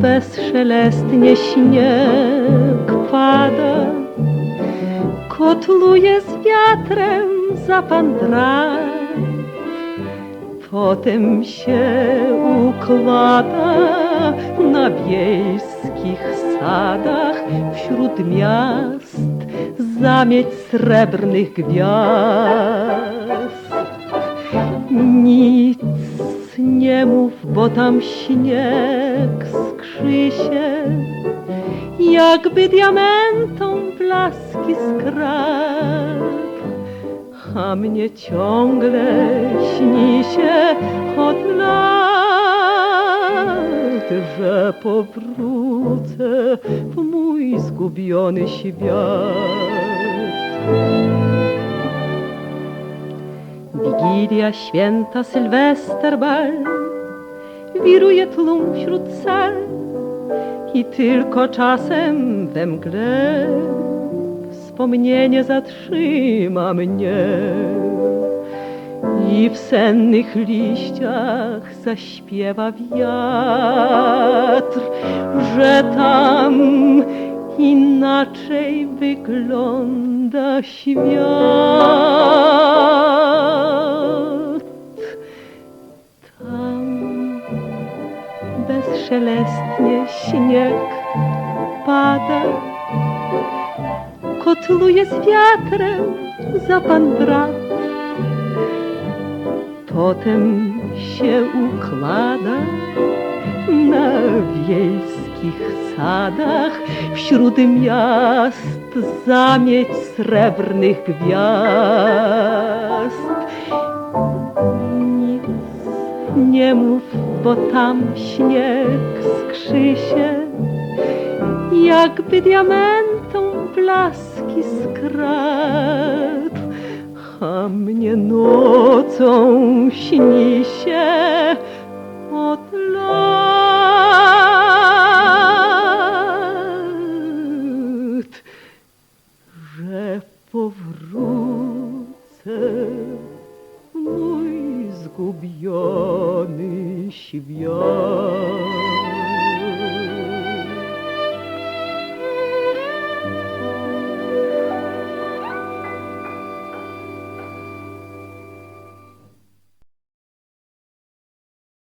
Bezszelestnie śnieg pada, kotluje z wiatrem zapandra. Potem się układa na wiejskich sadach wśród miast zamieć srebrnych gwiazd. Tam śnieg skrzy się, jakby diamentom blaski skrap. A mnie ciągle śni się od lat, że powrócę w mój zgubiony świat. Wigilia, święta, Sylwester, bal Wiruje tłum wśród sal I tylko czasem we mgle Wspomnienie zatrzyma mnie I w sennych liściach zaśpiewa wiatr Że tam inaczej wygląda świat. Bezszelestnie śnieg pada, kotluje z wiatrem za pan brat. Potem się układa na wiejskich sadach wśród miast zamieć srebrnych gwiazd. Nic nie mów, bo tam śnieg skrzy się, jakby diamentą blaski skradł. A mnie nocą śni się od lat, że powrócę mój zgubiony. enche viola.